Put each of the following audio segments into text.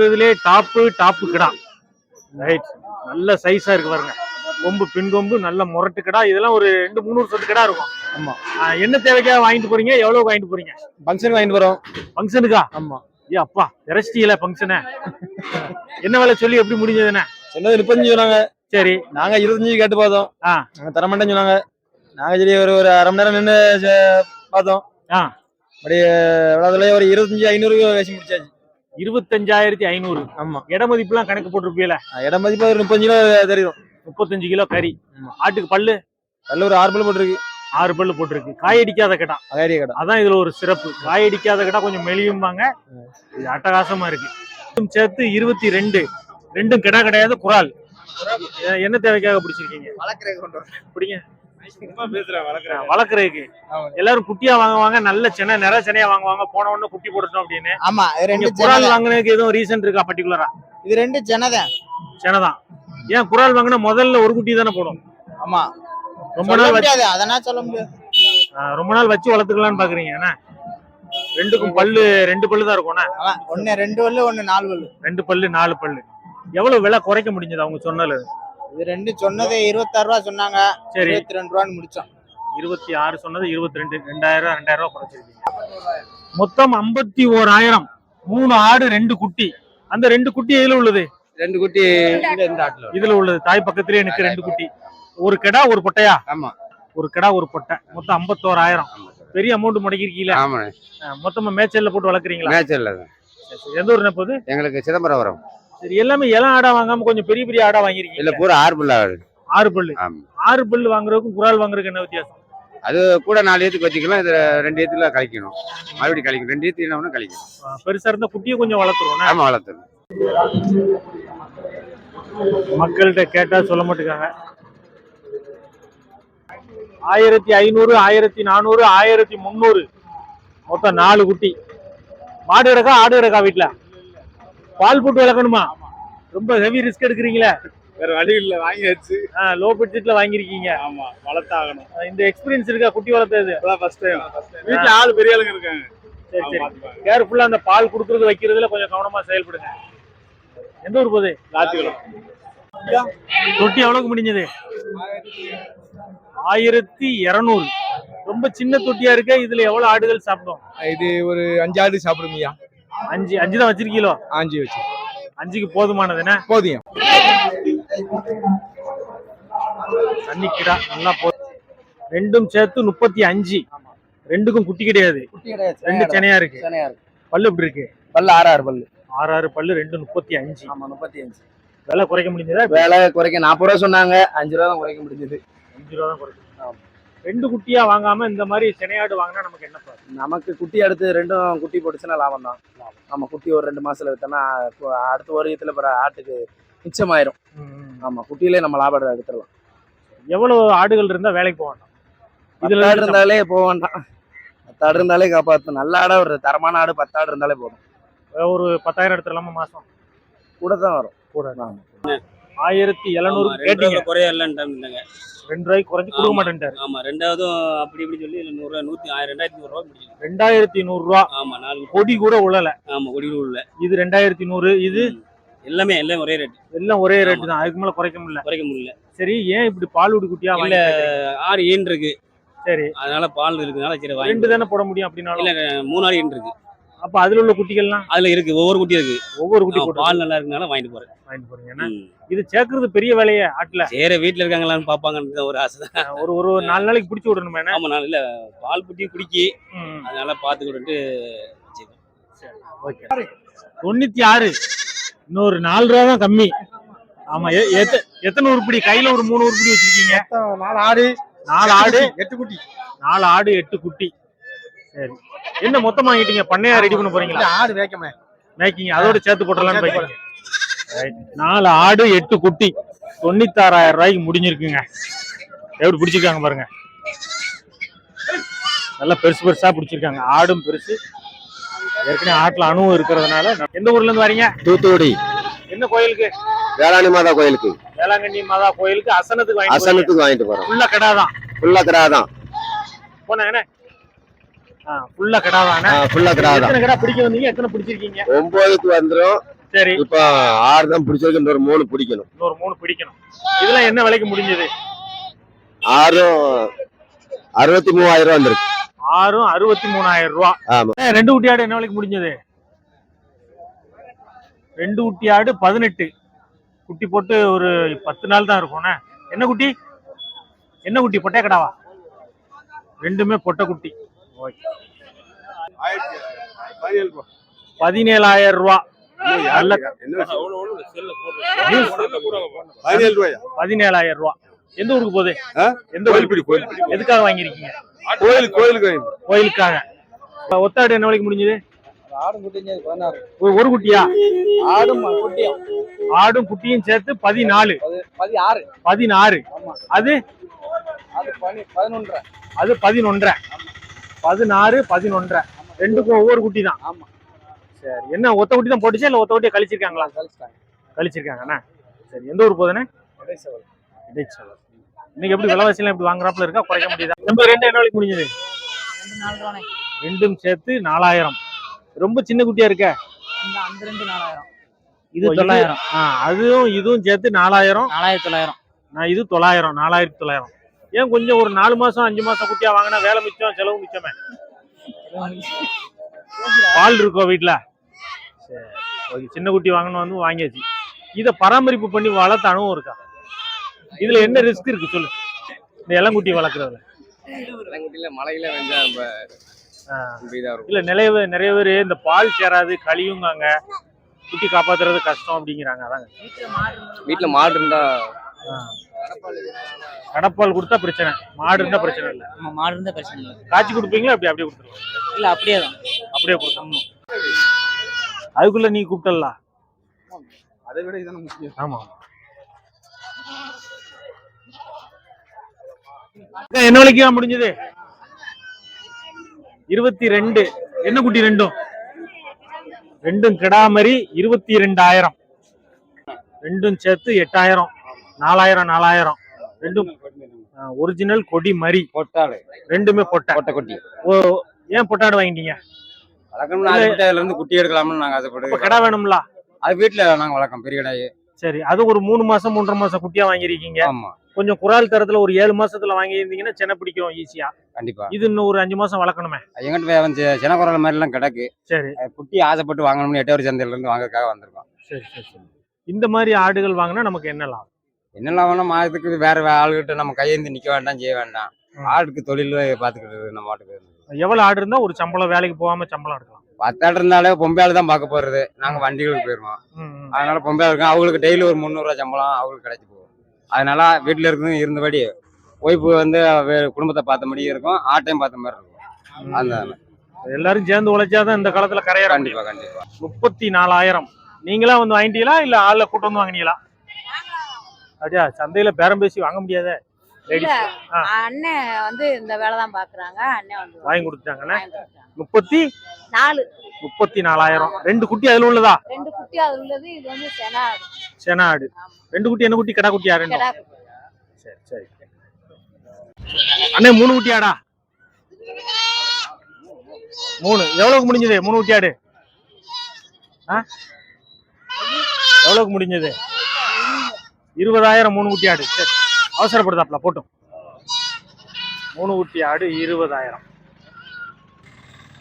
வந்ததுலே top top கிடா. Right நல்ல சைஸா இருக்கு பாருங்க. கொம்பு பின் கொம்பு நல்ல முரட்டு கிடா. இதெல்லாம் ஒரு ரெண்டு மூணு வருஷத்து கிடா இருக்கும். ஆமா. என்ன தேவைக்காக வாங்கிட்டு போறீங்க? எவ்வளவு வாங்கிட்டு போறீங்க? ஃபங்க்ஷன் வாங்கிட்டு வரோம். ஃபங்க்ஷனுக்கா ஆமா. ஏ அப்பா இறச்சிட்டீங்களா ஃபங்க்ஷனை என்ன வேலை சொல்லி எப்படி முடிஞ்சதுண்ணே சொன்னது முப்பத்தஞ்சு சொன்னாங்க. சரி. நாங்க இருபத்தஞ்சு கேட்டு பார்த்தோம். ஆ. நாங்க தர மாட்டேன்னு சொன்னாங்க. நாங்க சரி ஒரு ஒரு அரை மணி நேரம் நின்று பார்த்தோம். ஆ. அப்படியே ஒரு இருபத்தஞ்சு ஐநூறு பேசி முடிச்சாச்சு. இருபத்தஞ்சாயிரத்தி ஐநூறு. ஆமா. இட மதிப்புலாம் கணக்கு போட்டிருப்பீல இடம் மதிப்பு ஒரு முப்பத்தஞ்சு கிலோ தெரியும். முப்பத்தஞ்சு கிலோ கறி. ஆட்டுக்கு பல்லு? நல்ல ஒரு ஆறு பல் போட்டுருக்கு. ஆறு பல்லு போட்டிருக்கு. காயடிக்காத கிடா. அகாரிய கடை. அதான் இதுல ஒரு சிறப்பு. காயடிக்காத கிடா கொஞ்சம் மெலியும்பாங்க. இது அட்டகாசமா இருக்கு. சேர்த்து இருபத்தி ரெண்டு. ரெண்டும் கிடா கிடையாது குரால் என்ன தேவைக்காக பிடிச்சிருக்கீங்க? பிடிங்க. வளர்க்குறதுக்கு. எல்லாரும் குட்டியா வாங்குவாங்க நல்ல சென்னை நிறைய சென்னையா வாங்குவாங்க போன உடனே குட்டி போட்டுட்டோம் அப்படின்னு. ஆமா ரெண்டு குரால். வாங்குனதுக்கு எதுவும் ரீசன் இருக்கா பர்டிகுலரா இது ரெண்டு ஜனதான் சென்னைதான் ஏன் குரால் வாங்கினா முதல்ல ஒரு குட்டி தானே போடும்? ஆமா. ரொம்ப நாள் வச்சு சொல்ல முடியாது. ரொம்ப நாள் வச்சு வளர்த்துக்கலாம்னு பாக்குறீங்க என்ன? ரெண்டுக்கும் பல்லு ரெண்டு பல்லு தான் ஒண்ணு ரெண்டு வல்லு ஒண்ணு நாலு வல்லு ரெண்டு பல்லு நாலு பல்லு. எவ்வளவு விலை குறைக்க முடிஞ்சது அவங்க சொன்னது இது ரெண்டு சொன்னது இருபத்தாறு ரூபா சொன்னாங்க. சரி. இருபத்தி ரெண்டு ரூபான்னு முடிச்சோம். இருபத்தி ஆறு சொன்னது இருபத்தி ரெண்டு ரெண்டாயிரம் ரூபா ரெண்டாயிரம் ரூபா குறைச்சிருக்கீங்க. மொத்தம் ஐம்பத்தி ஓராயிரம் மூணு ஆடு ரெண்டு குட்டி. அந்த ரெண்டு குட்டி எதுல உள்ளது? ரெண்டு குட்டி இந்த ஆட்டுல இதுல உள்ளது. தாய் பக்கத்திலே எனக்கு ரெண்டு குட்டி. ஒரு கிடா ஒரு பொட்டையா? ஆமா. ஒரு கிடா ஒரு பொட்டை. மொத்தம் ஐம்பத்தோராயிரம். பெரிய அமௌண்ட் முடக்கிருக்கீங்களா ஆமா மொத்தமா மேய்ச்சல்ல போட்டு வளர்க்குறீங்களா? சரி. எந்த ஊர் போகுது? எங்களுக்கு சிதம்பரம் வரும். சரி எல்லாமே இளம் ஆடா வாங்காம கொஞ்சம் பெரிய பெரிய ஆடா வாங்கிருக்கீங்க இல்ல பூரா ஆறு புல்லா ஆறு பல்லு. ஆமா. ஆறு பல்லு வாங்குறதுக்கும் குரால் வாங்குறதுக்கு என்ன வித்தியாசம்? அது கூட நாலு ஏத்துக்கு வச்சுக்கலாம் இது ரெண்டு ஏத்துல கழிக்கணும். மறுபடியும் கழிக்கணும். ரெண்டு ஏத்து இல்லைன்னா கழிக்கணும். ஆ, பெருசா இருந்தா குட்டியை கொஞ்சம் வளர்த்துருவோம் ஆமா வளர்த்தணும் மக்கள்கிட்ட கேட்டா சொல்ல மாட்டேங்காங்க ஆயிரத்தி ஐநூறு ஆயிரத்தி நானூறு ஆயிரத்தி முந்நூறு மொத்தம் நாலு குட்டி. மாடு கிடக்கா ஆடு கிடக்கா வீட்டுல பால் போட்டு வளர்க்கணுமா ரொம்ப ஹெவி ரிஸ்க் எடுக்கிறீங்களே. வேற வழி இல்ல வாங்கியாச்சு. லோ பட்ஜெட்ல வாங்கியிருக்கீங்க. ஆமா வளர்த்தாகணும். இந்த எக்ஸ்பீரியன்ஸ் இருக்கா? குட்டி வளர்த்தது ஃபர்ஸ்ட் டைம் வீட்டுல ஆளு பெரிய ஆளுங்க இருக்காங்க. சரி சரி. கேர்ஃபுல்லா அந்த பால் கொடுக்கறது வைக்கிறதுல கொஞ்சம் கவனமா செயல்படுங்க. எந்த ஊர் போகுது? லாத்திக்குளம் தொட்டி எவ்வளவுக்கு முடிஞ்சது? ஆயிரத்தி இருநூறு. ரொம்ப சின்ன தொட்டியா இருக்க இதுல எவ்வளவு ஆடுகள் சாப்பிடும்? இது ஒரு அஞ்சு ஆடு சாப்பிடுங்கய்யா அஞ்சு அஞ்சு தான் வச்சிருக்கீங்களோ? ஆஞ்சி வச்சு அஞ்சுக்கு போதுமானது என்ன? போதியம் தண்ணி கிடா நல்லா போதும் ரெண்டும் சேர்த்து முப்பத்தி அஞ்சு. ரெண்டுக்கும் குட்டி கிடையாது. ரெண்டு சென்னையா இருக்கு. பல்லு எப்படி இருக்கு? பல்லு ஆறு ஆறு பல்லு. ஆறு ஆறு பல்லு ரெண்டு முப்பத்தி அஞ்சு. ஆமா முப்பத்தி அஞ்சு. விலை குறைக்க முடிஞ்சதா? வேலை குறைக்க நாற்பது ரூபா சொன்னாங்க. அஞ்சு ரூபா தான் குறைக்க முடிஞ்சது. அஞ்சு ரூபா தான் குறைக்கும் ரெண்டு குட்டியா வாங்காம இந்த மாதிரி சென்னையாடு வாங்கினா நமக்கு என்ன நமக்கு குட்டி அடுத்து ரெண்டும் குட்டி போட்டுச்சுன்னா லாபம் தான். ஆமா குட்டி ஒரு ரெண்டு மாசத்துல வித்தோம்னா அடுத்த ஒரு இதுல பிற ஆட்டுக்கு மிச்சமாயிரும். ஆமா குட்டியிலே நம்ம லாபம் எடுத்துடலாம். எவ்வளவு ஆடுகள் இருந்தா வேலைக்கு போக வேண்டாம். இதுல ஆடு இருந்தாலே போக வேண்டாம். பத்து ஆடு இருந்தாலே காப்பாற்றும் நல்ல ஆடா ஒரு தரமான ஆடு பத்து ஆடு இருந்தாலே போதும். ஒரு பத்தாயிரம் எடுத்துடலாமா மாசம்? கூட தான் வரும். கூட ஆமா. ஆயிரத்தி எழுநூறு கேட்டீங்க. குறைய இல்லைன்ட்டாங்க ரெண்டு ரூபாய்க்கு குறைஞ்சு கொடுக்க. மாட்டேன்ட்டாரு. ஆமா ரெண்டாவதும் அப்படி இப்படி சொல்லி இல்ல நூறு ரூபா நூத்தி ரெண்டாயிரத்தி நூறு ரூபா முடிஞ்சது ரெண்டாயிரத்தி நூறு ரூபா. ஆமா நாலு கொடி கூட உழல. ஆமா குடிநூறு உள்ள இது ரெண்டாயிரத்தி நூறு இது எல்லாமே எல்லாம் ஒரே ரேட் எல்லாம் ஒரே ரேட்டு தான். அதுக்கு மேல குறைக்க முடியல. குறைக்க முடியல. சரி ஏன் இப்படி பால்வுடி குட்டியா இல்ல ஆறு ஈன் இருக்கு. சரி. அதனால பால் இருக்குனால சரி ரெண்டு தானே போட முடியும் அப்படின்னாலும்? இல்ல மூணு ஆறு ஈன் இருக்கு. அப்ப அதுல உள்ள குட்டிகள்லாம்? அதுல இருக்கு ஒவ்வொரு குட்டி இருக்கு. ஒவ்வொரு குட்டி பால் நல்லா இருக்குனால வாங்கிட்டு போறேன். வாங்கிட்டு போறீங்க. இது சேர்க்கறது பெரிய வேலையே ஆட்டுல. சரி வீட்டுல இருக்காங்களான்னு பாப்பாங்கன்னு ஒரு ஆசை. தான் ஒரு ஒரு நாலு நாளைக்கு பிடிச்சி விடணுமே என்ன? ஆமா நான் இல்ல பால் குட்டியும் குடிக்கி அதனால பாத்துக்கிட்டு ஓகே. தொண்ணூத்தி ஆறு இன்னொரு நாலு ரூபா தான் கம்மி. ஆமா எத்தனை உருப்படி? கையில ஒரு மூணு உருப்படி வச்சிருக்கீங்க. நாலு ஆடு. நாலு ஆடு. எட்டு குட்டி. நாலு ஆடு எட்டு குட்டி. சரி. என்ன மொத்தமா வாங்கிட்டீங்க? பண்ணையா ரெடி பண்ண போறீங்களா? ஆடு வேக்கமே மேக்கிங் அதோட சேர்த்து Right. நாலு ஆடு எட்டு குட்டி. தொண்ணூத்தாறாயிரம் ரூபாய்க்கு முடிஞ்சிருக்குங்க. எப்படி பிடிச்சிருக்காங்க பாருங்க. நல்லா பெருசு பெருசா பிடிச்சிருக்காங்க. ஆடும் பெருசு. ஏற்கனவே ஆட்டுல அணுவும் இருக்கிறதுனால எந்த ஊர்ல இருந்து வரீங்க? தூத்துக்குடி. என்ன கோயிலுக்கு? வேளாண் மாதா கோயிலுக்கு. வேளாங்கண்ணி மாதா கோயிலுக்கு அசனத்துக்கு வாங்கி அசனத்துக்கு வாங்கிட்டு போறோம். ஃபுல்லா கடாதான். ஃபுல்லா கிடா தான் போனாங்கண்ணே ஃபுல்லா கடாதானே? ஃபுல்லா கிடா தான் எத்தனை கடா பிடிக்க வந்தீங்க? எத்தனை பிடிச்சிருக்கீங்க? ஒன்பதுக்கு வந்துரும். சரி. இப்ப ஆறு தான் பிடிச்சிருக்கு இன்னொரு மூணு பிடிக்கணும். இன்னொரு மூணு பிடிக்கணும். இதெல்லாம் என்ன விலைக்கு முடிஞ்சது? ஆறும் அறுபத்தி மூவாயிரம் ரூபா வந்திருக்கு. ஆறும் அறுபத்தி மூணாயிரம் ரூபா. ஆமா. ரெண்டு குட்டி ஆடு என்ன விலைக்கு முடிஞ்சது? ரெண்டு குட்டி ஆடு பதினெட்டு. குட்டி போட்டு ஒரு பத்து நாள் தான் இருக்கும்ண்ணே என்ன குட்டி? என்ன குட்டி? பொட்டை கடாவா? ரெண்டுமே பொட்டை குட்டி. பதினேழாயிரம் ரூபா. பதினேழாயிரம் ரூபா. எந்த ஊருக்கு போகுது? எந்த கோயில்படி கோயில் எதுக்காக வாங்கியிருக்கீங்க? கோயில் கோயிலுக்கு வாங்கி கோயிலுக்காக. இப்ப ஒத்தாடு என்ன விலைக்கு முடிஞ்சது? ஒரு- ஒரு குட்டியா? ஆடும் குட்டியும் ஆடும் குட்டியும் சேர்த்து பதினாலு. பதினாறு. அது? அது பதினொன்றரை. அது பதினொன்றரை. பதினாறு பதினொன்றரை. ரெண்டுக்கும் ஒவ்வொரு குட்டி தான் ஆமா. சரி என்ன ஒத்த குட்டி தான் போட்டுச்சா இல்ல ஒத்த குட்டியை கழிச்சிருக்காங்களா? கழிச்சிட்டாங்க. கழிச்சிருக்காங்கண்ணா? சரி எந்த ஊர் போகுதுண்ணே? இடைச்சல் இன்னைக்கு எப்படி விலைவாசி எல்லாம் எப்படி வாங்குறாப்புல இருக்கா? குறைக்க முடியுதா? நம்ம ரெண்டு என்ன விலைக்கு முடிஞ்சது? ரெண்டும் சேர்த்து நாலாயிரம். ரொம்ப சின்ன குட்டியா இருக்க? அந்த ரெண்டு நாலாயிரம். இது தொள்ளாயிரம். அதுவும் இதுவும் சேர்த்து நாலாயிரம். நாலாயிரத்தி தொள்ளாயிரம். நான் இது தொள்ளாயிரம் நாலாயிரத்தி தொள்ளாயிரம். ஏன் கொஞ்சம் ஒரு நாலு மாசம் அஞ்சு மாசம் குட்டியா வாங்கினா வேலை மிச்சம் செலவு மிச்சமே? பால் இருக்கோ வீட்டுல சரி சின்ன குட்டி வாங்கணும் வந்து வாங்கியாச்சு. இதை பராமரிப்பு பண்ணி வளர்த்த அனுபவம் இருக்கா? இதுல என்ன ரிஸ்க் இருக்கு சொல்லு? இந்த இளங்குட்டி வளர்க்குறதுல. குட்டியில மழையில வெஞ்சா நம்ம இல்ல நிறைய பேர் நிறைய பேர் இந்த பால் சேராது கழியுங்காங்க குட்டி காப்பாத்துறது கஷ்டம் அப்படிங்கிறாங்க அதாங்க. வீட்டுல மாடு இருந்தா. கடப்பால் கொடுத்தா பிரச்சனை. மாடு இருந்தா பிரச்சனை இல்லை. நம்ம மாடு இருந்தா பிரச்சனை இல்லை. காய்ச்சி கொடுப்பீங்களா அப்படி அப்படியே கொடுத்துருவோம் இல்ல அப்படியே தான். அப்படியே கொடுத்தோம் அதுக்குள்ள நீ கூப்பிட்டலாம் அதை விட இதான முக்கியம். ஆமா என்ன விலைக்கு முடிஞ்சது? இருபத்தி ரெண்டு என்ன குட்டி ரெண்டும்? ரெண்டும் கிடாமரி இருபத்தி ரெண்டாயிரம் ரெண்டும் சேர்த்து எட்டாயிரம். நாலாயிரம் நாலாயிரம். ரெண்டும் ஒரிஜினல் கொடி மரி. பொட்டாடு. ரெண்டுமே பொட்டை. பொட்டை குட்டி. ஓ ஏன் பொட்டாடு வாங்கிட்டீங்க? வளர்க்கணும்னு அதுல இருந்து குட்டி எடுக்கலாம்னு நாங்க ஆசைப்படுறோம். கிடா வேணும்ல? அது வீட்டுல நாங்க வளர்க்கோம் பெரிய கடாயி. சரி அது ஒரு மூணு மாசம் மூன்றரை மாசம் குட்டியா வாங்கியிருக்கீங்க. ஆமா. கொஞ்சம் குறால் தரத்துல ஒரு ஏழு மாசத்துல வாங்கியிருந்தீங்கன்னா சென்னை பிடிக்கும் ஈஸியா கண்டிப்பா. இது இன்னும் ஒரு அஞ்சு மாசம் வளர்க்கணுமே. எங்கிட்ட வந்து சினக்குரல் மாதிரி எல்லாம் கிடக்கு. சரி. குட்டி ஆசைப்பட்டு வாங்கணும்னு எட்டவர் சந்தையில இருந்து வாங்கறதுக்காக வந்திருக்கோம். சரி சரி சரி. இந்த மாதிரி ஆடுகள் வாங்கினா நமக்கு என்ன லாபம்? என்னெல்லாம் வேணா மாதத்துக்கு வேற ஆளுகிட்ட நம்ம கையேந்தி நிக்க வேண்டாம் செய்ய வேண்டாம். ஆடுக்கு தொழில் பாத்துக்கிட்டு நம்ம மாட்டுக்கு எவ்வளவு ஆடு இருந்தா ஒரு சம்பளம் வேலைக்கு போகாம சம்பளம் எடுக்கலாம். பத்தாடு இருந்தாலே பொம்பையாள் தான் பார்க்க போறது. நாங்க வண்டிகளுக்கு போயிருவோம். ம், ம். அதனால பொம்பையாள் இருக்கும். அவங்களுக்கு டெய்லி ஒரு முந்நூறுரூவா சம்பளம் அவங்களுக்கு கிடைச்சி போகும். அதனால வீட்டுல இருந்து இருந்தபடி ஒய்ஃபு வந்து குடும்பத்தை பார்த்த மாதிரி இருக்கும். ஆட்டையும் பார்த்த மாதிரி இருக்கும். அந்த எல்லாரும் சேர்ந்து உழைச்சாதான் இந்த காலத்துல கரையற கண்டிப்பா கண்டிப்பா. முப்பத்தி நாலாயிரம். நீங்களா வந்து வாங்கிட்டீங்களா? இல்ல ஆள்ல கூட்டு வந்து வாங்கினீங்களா? அப்படியா? சந்தையில பேரம் பேசி வாங்க முடியாதே. அண்ணன் வந்து இந்த வேலை தான் பாக்குறாங்க. அண்ணன் வந்து வாங்கி கொடுத்துட்டாங்கண்ணே. முப்பத்தி நாலு. முப்பத்தி நாலாயிரம் ரெண்டு குட்டி அதுல உள்ளதா? ரெண்டு குட்டி அது உள்ளது இது வந்து செனா சென ஆடு ரெண்டு குட்டி என்ன குட்டி? கடா குட்டியா? ரெண்டும். கிடா சரி சரி. அண்ணே மூணு குட்டி ஆடா மூணு. எவ்வளவுக்கு முடிஞ்சது? மூணு குட்டி ஆடு ஆ? எவ்வளவுக்கு முடிஞ்சது? இருபதாயிரம் மூணு குட்டி ஆடு. சரி அவசரப்படுதாப்ல போட்டும். மூணு குட்டி ஆடு இருபதாயிரம்.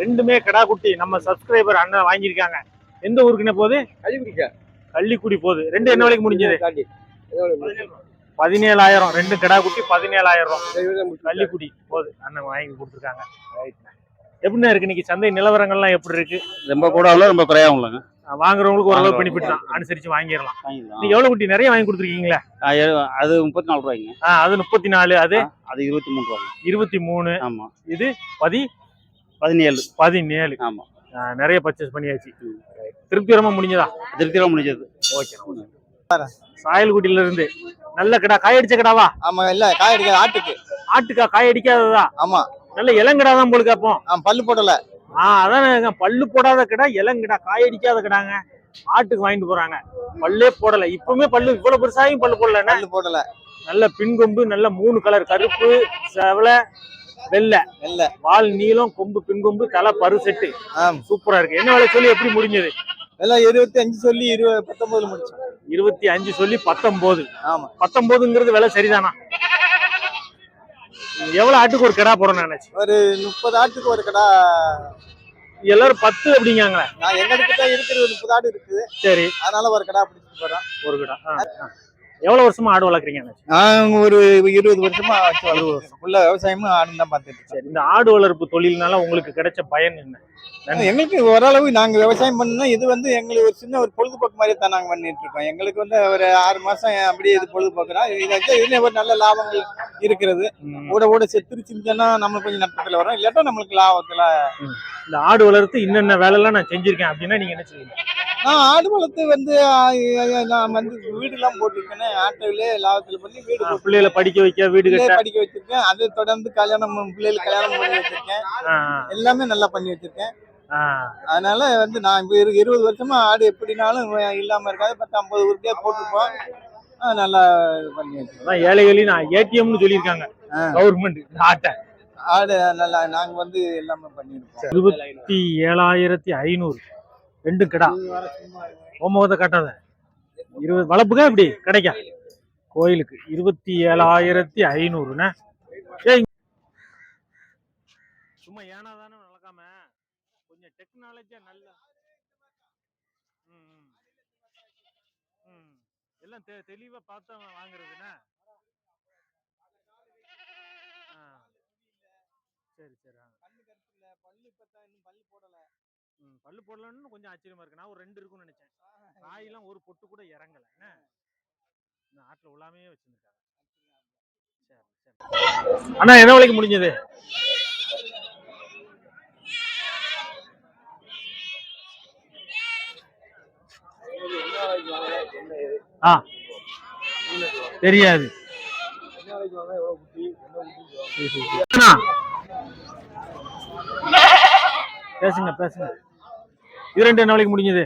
ரெண்டுமே கடா குட்டி. நம்ம சப்ஸ்கிரைபர் அண்ணன் வாங்கியிருக்காங்க. எந்த ஊருக்குன்னு போகுது? கழிவுடிக்க கள்ளிக்குடி போகுது. ரெண்டு என்ன விலைக்கு முடிஞ்சது? பதினேழாயிரம். ரெண்டு கடா குட்டி பதினேழாயிரம். ரூபாய் கள்ளிக்குடி போகுது. அண்ணன் வாங்கி கொடுத்துருக்காங்க. எப்படிண்ணா இருக்கு இன்னைக்கு? சந்தை நிலவரங்கள்லாம் எப்படி இருக்கு? ரொம்ப கூட ரொம்ப குறையாவும் இல்லைங்க வாங்குறவங்களுக்கு ஓரளவு. பெனிஃபிட் தான். அனுசரிச்சு வாங்கிடலாம். நீங்க எவ்வளவு குட்டி? நிறைய வாங்கி கொடுத்துருக்கீங்களா? அது முப்பத்தி நாலு ரூபாய்ங்க அது முப்பத்தி நாலு அது அது இருபத்தி மூணு ரூபாய்ங்க. இருபத்தி மூணு ஆமா. இது பதி பதினேழு. பதினேழு. ஆமா. நிறைய பர்ச்சேஸ் பண்ணியாச்சு. திருப்திகரமா முடிஞ்சதா? திருப்தியில முடிஞ்சது. ஓகே சாயல் குட்டில இருந்து நல்ல கடா காயடிச்ச கடாவா? ஆமா இல்ல காய் அடிக்காது ஆட்டுக்கு. ஆட்டுக்கா காயடிக்காததா? ஆமா. நல்ல இளங்கடா தான் போலுக்கு அப்போ. பல்லு போடல. ஆஹ் அதானே பல்லு போடாத கடா இளங்கிடா காயடிக்காத கடாங்க. ஆட்டுக்கு வாங்கிட்டு போறாங்க. பல்லே போடல. இப்பவுமே பல்லு இவ்வளவு பெருசாயும் பல்லு போடல பல்லு போடல. நல்ல பின்கொம்பு நல்ல மூணு கலர் கருப்பு செவலை வெள்ளை. வெள்ளை. வால் நீளம் கொம்பு பின்கொம்பு தலை பரு செட்டு. ஆம். சூப்பரா இருக்கு. என்ன வேலை சொல்லி எப்படி முடிஞ்சது? எல்லாம் இருபத்தி அஞ்சு சொல்லி இருபது பத்தொன்பதுல முடிச்சோம். இருபத்தி அஞ்சு சொல்லி பத்தொன்பது ஆமா. பத்தொன்பதுங்கிறது விலை சரிதானா? எவ்வளவு ஆட்டுக்கு ஒரு கிடா போடணும் நினைச்சு? ஒரு முப்பது ஆட்டுக்கு ஒரு கடா. எல்லாரும் பத்து அப்படிங்காங்களே நான் எங்களுக்கு தான் இருக்கிறது முப்பது ஆடு இருக்குது. சரி. அதனால ஒரு கடா பிடிச்சிட்டு போறேன் ஒரு கிடா. எவ்வளவு வருஷமா ஆடு வளர்க்குறீங்க ஒரு இருபது வருஷமா ஆச்சு வளர்ப்பு. ஃபுல்லா விவசாயமும் ஆடு தான் பார்த்துட்டு. சரி இந்த ஆடு வளர்ப்பு தொழில்னால உங்களுக்கு கிடைச்ச பயன் என்ன. எங்களுக்கு ஓரளவு நாங்க விவசாயம் பண்ணோம் இது வந்து எங்களுக்கு ஒரு சின்ன ஒரு பொழுதுபோக்கு மாதிரி தான் நாங்க பண்ணிட்டு இருக்கோம் எங்களுக்கு வந்து ஒரு ஆறு மாசம் அப்படியே இது வச்சு இதுல ஒரு நல்ல லாபங்கள் இருக்கிறது. கூட கூட செஞ்சோன்னா நம்மளுக்கு கொஞ்சம் நட்டத்துல வரும் இல்லாட்டா நம்மளுக்கு லாபத்துல இந்த ஆடு வளர்த்து இன்னென்ன வேலைலாம் நான் செஞ்சிருக்கேன் அப்படின்னா நீங்க என்ன செய்வீங்க ஆடு வளர்த்து வந்து நான் வந்து வீடு எல்லாம் போட்டிருக்கேன் ஆட்டோவிலே லாபத்துல பண்ணி வீடு பிள்ளைகளை படிக்க வைக்க வீடு படிக்க வச்சிருக்கேன். அதை தொடர்ந்து கல்யாணம் பிள்ளைகளுக்கு கல்யாணம் பண்ணி வச்சிருக்கேன். எல்லாமே நல்லா பண்ணி வச்சிருக்கேன். அதனால வந்து நான் இப்போ இரு இருபது வருஷமா ஆடு எப்படினாலும் இல்லாம இருக்காது. பத்து ஐம்பது உருப்படியா போட்டுப்போம் ஆ, நல்லா பண்ணி வச்சிருக்கேன். அதான் ஏழைகளின் ஏடிஎம்னு சொல்லியிருக்காங்க. கவர்மெண்ட் ஆட்டை. ஆடு நல்லா நாங்க வந்து எல்லாமே பண்ணிருக்கோம் இருபத்தி ஏழாயிரத்தி ஐநூறு. ரெண்டும் கடா ஓமகத்தை கட்டாத. இருபது வளப்புக்கா இப்படி? கிடைக்கா. கோயிலுக்கு. இருபத்தி ஏழாயிரத்தி ஐநூறுண்ணே. சும்மா ஏனா தானே நடக்காம கொஞ்சம் டெக்னாலஜியா நல்ல ம், ம். ம். எல்லாம் தெ தெளிவா பார்த்தா வாங்குறதுண்ணே. ஆ. சரி சரி பல்லு கருத்துல பல்லு போடலன்னு கொஞ்சம் ஆச்சரியமா இருக்கு. நான் ஒரு ரெண்டு இருக்கும்னு நினைச்சேன். காயெல்லாம் ஒரு பொட்டு கூட இறங்கல. என்ன? இந்த ஆட்டுல உள்ளாமே வச்சிருக்காங்க சரி சரி. அண்ணா என்ன விலைக்கு முடிஞ்சது? ஆ. தெரியாது அண்ணா. பேசுங்க பேசுங்க. இது ரெண்டு என்ன முடிஞ்சது